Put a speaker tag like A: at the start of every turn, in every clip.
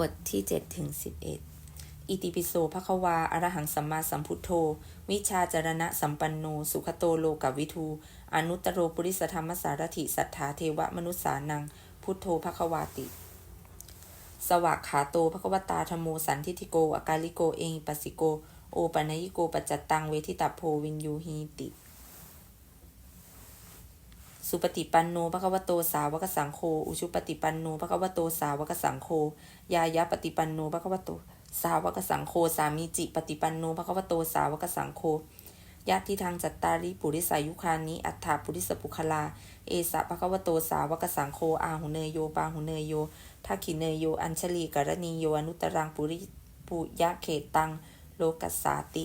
A: บทที่7ถึง11 อิติปิโสภควาอรหังสัมมาสัมพุทโธ วิชาจารณะสัมปันโน สุขโตโลกวิทู อนุตตโรปุริสธรรมสารถิสัทธาเทวมนุษสานัง พุทโธภควาติ สวากขาโตภควตาธโมสันทิติโก อากาลิโกเอหิปัสสิโก โอปัญญิโกปัจจตังเวทิตาโพวินยูหีติ สุปฏิปันโนภควโตสาวกสังโฆอุชุปฏิปันโนภควโตสาวกสังโฆยายะปฏิปันโนภควโต สาวกสังโฆสามีจิปฏิปันโนภควโตสาวกสังโฆญาติทางจัตตาริปุริสายุคานิอัฏฐาปุริสปุคลา เอสะภควโตสาวกสังโฆอาหุเนยโยปาหุเนยโยทักขิเนยโยอัญชลีกรณีโยอนุตรังปุริปุยะเขตังโลกัสสาติ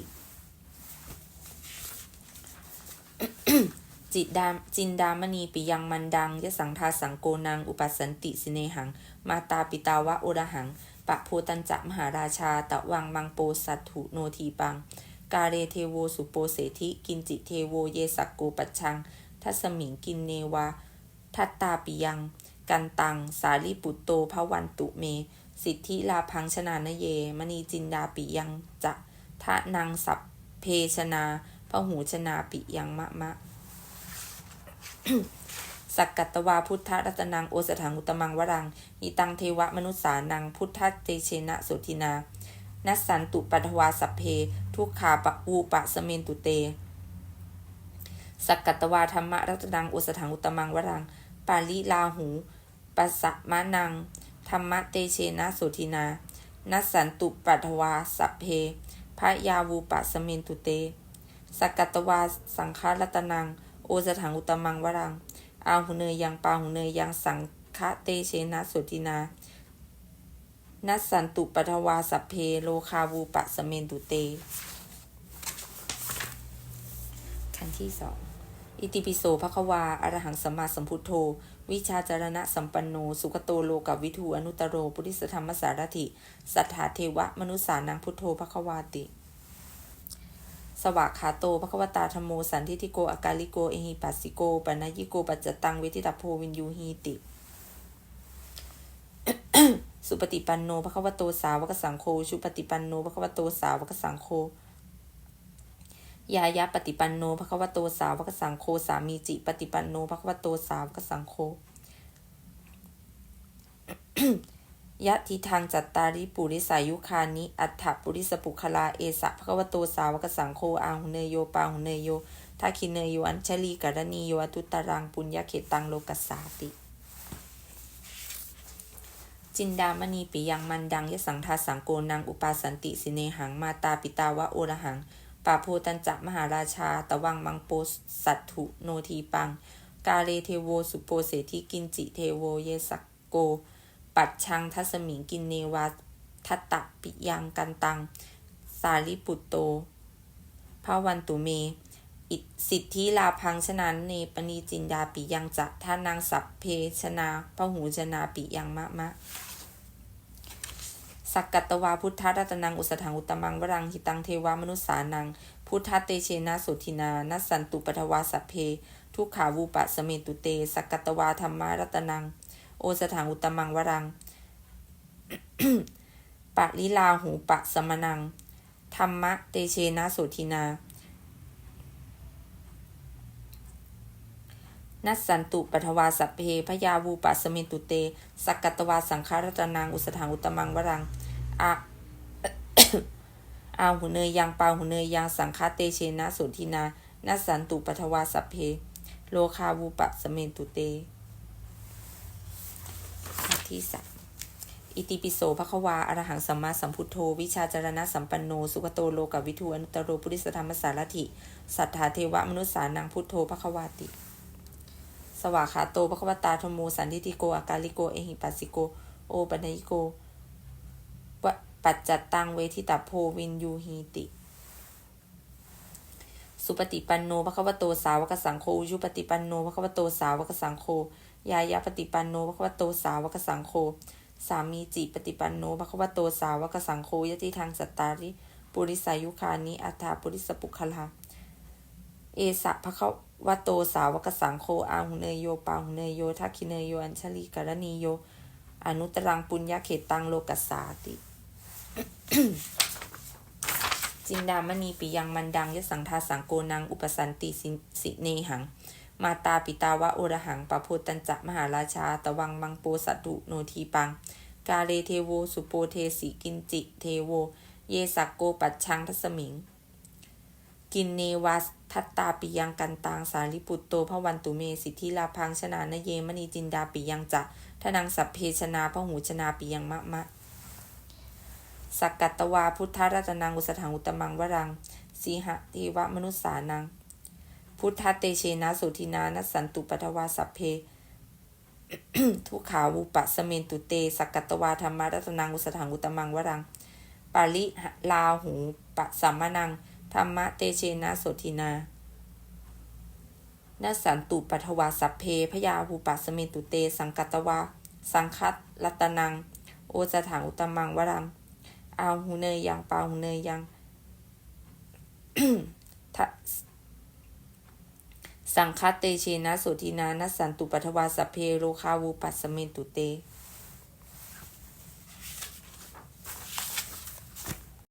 A: จิตดามจินดามณีปิยังมันดังยสังทาสังโกนัง อุปสันติสิเนหัง มาตาปิตาวะโอรหังปะโพตันจะมหาราชา ตะวังมังโปสัตถุโนทีปัง กาเรเทโวสุโปเสธิ กินจิเทโวเยสักโกปัชัง ทัสมิงกินเนวา ทัตตาปิยัง กันตัง สาลีปุตโตภวันตุเม สิทธิลาพังชนานเย มณีจินดาปิยังจะทะนางสัพเพชนาพหูชนาปิยังมะมะ สักกัตวาพุทธรัตนังโอสถังอุตมังวรังอิตังเทวมนุษสานัง พุทธเตเชนะสุทินา นัสสันตุปัทวาสัพเพ ทุกขาปะอูปะสเมนตุเต สักกัตวาธรรมรัตนังโอสถังอุตมังวรัง ปาลิลาหูปัสสะมานัง ธรรมเตเชนะสุทินา นัสสันตุปัทวาสัพเพพระยาวูปะสเมนตุเต สักกัตวาสังฆรัตนัง สถังอุตมังวรัง อาหุเนยยังปาหุเนยยังสังคะเตเชนะสุตินานัสสันตุปทวาสัพเพโลคาวูปะสเมนตุเต ขั้นที่สองอิติปิโสภควาอรหังสัมมาสัมพุทโธ วิชาจารณะสัมปันโน สุขโตโลกับวิทูอนุตโร ปุริสธรรมสารถิ สัทธาเทวะมนุษสานังพุทโธภควาติ สวากขาโตภควตาธโม สันทิติโกอากาลิโก เอหิปัสสิโกปัญญิโก ปัจจตัง เวทิตาโพวินยูหีติ สุปฏิปันโนภควโตสาวกสังโฆ ชุปฏิปันโนภควโตสาวกสังโฆ ยายะปฏิปันโนภควโตสาวกสังโฆ สามีจิ ปฏิปันโนภควโตสาวกสังโฆ ยะทิทางจัตตาริปุริสายุคานิ อัฏฐปุริสปุคลา เอสะภควโตสาวกสังโฆอาหุเนโยปาหุเนโยทักิเนโยอัญชลีกรณีโยอตุตรังปุญญาเขตังโลกัสสาติ จินดามณีปิยังมันดังยสังทาสังโกนังอุปาสันติสิเนหังมาตาปิตาวะโอรหังปาโพตันจะมหาราชา ตะวังมังโปสัตถุโนทีปัง กาเลเทโวสุโปเสธิกินจิเทโวเยสักโก ปัดชังทัศมิงกินเนวาทัตตะปิยังกันตัง สาลิปุตโตพระวันตุเม อิสิทธิลาพังชนันเนปณีจินดาปิยังจะท่านางสัพเพชนาพระหูชนาปิยังมะมะสักกัตวาพุทธรัตนังอุสถังอุตมังวรังหิตังเทวามนุษสานัง พุทธเตเชนะสุทินานัสันตุปทวาสัพเพ ทุกขาวูปะสเมตุเต สักกัตวาธรรมารัตนัง โอสถังอุตมังวรัง ปะลิลาหูปะสมนัง ธรรมะเตเชนะโสทินา นัสสันตุปทวาสัพเพพยาวูปัสเมตุเต สักกตวาสังคารตนังอุสถังอุตมังวรังอาอาหุเนยยังปาหุเนยยังสังคาเตเชนะสุทินานัสสันตุปทวาสัพเพ โลคาวูปะสเมตุเต ที่สามอิติปิโสภควาอรหังสัมมาสัมพุทโธ วิชาจารณะสัมปันโน สุขโตโลกวิทูอนุตโรปุริสธรรมสารถิ สัทธาเทวมนุษสานังพุทโธภควาติ สวาขาโตภควตาธโมสันทิติโกอากาลิโก เอหิปัสสิโก โอปัญญิโกวปัจจัตตังเวทิตาโพวินยูหีติ สุปฏิปันโนภควโตสาวกสังโฆยุปฏิปันโนภควโตสาวกสังโฆ ยายาปฏิปันโนภควโตสาวกสังโฆสามีจิปฏิปันโนภควโตสาวกสังโฆยติทางสัตตาริปุริสายุคานิอัฏฐาปุริสปุคลาเอสะภควโตสาวกสังโฆอาหุเนยโยปาหุเนยโยทักขิเนยโยอัญชลีกรณีโย อนุตรังปุญญาเขตตังโลกัสสาติ จินดามณีปิยังมันดังยสังทาสังโกนัง อุปสันติสิเนหัง มาตาปิตาวะโอรหังปะโพตัญจะมหาราชา ตวังมังโปสัตุโนทีปัง กาเลเทโวสุโปเทสิกินจิ เทโว เยสักโกปัชชังทัสมิง กินเนวัสทัตตาปิยังกันตังสาริปุตโตพระวันตุเมสิทธิลาพังชนานเยมณีจินดาปิยังจะทนังสัพเพชนาพหูชนาปิยังมะมะสักกัตตวาพุทธรัตนังอุสถังอุตมังวรังสีหะเทวมนุษสานัง พุทธเตเชนะสุทินานัสสันตุปทวาสัพเพ ทุขาวุปะสเมนตุเต สักกัตวาธรรมารัตนังอุสถังอุตมังวรัง ปาลิลาหูปะสัมมนัง ธรรมะเตเชนะโสทินานัสสันตุปัทวาสัพเพพยาภูปัสเมนตุเต สังกัตวา สังคัตรัตนัง โอสถังอุตมังวรัง อาหูเนยยังปาหูเนยยังทะ สังคัตเตเชนะโสทินานัสสันตุปัทวาสเพโลคาวูปัสสเมตุเต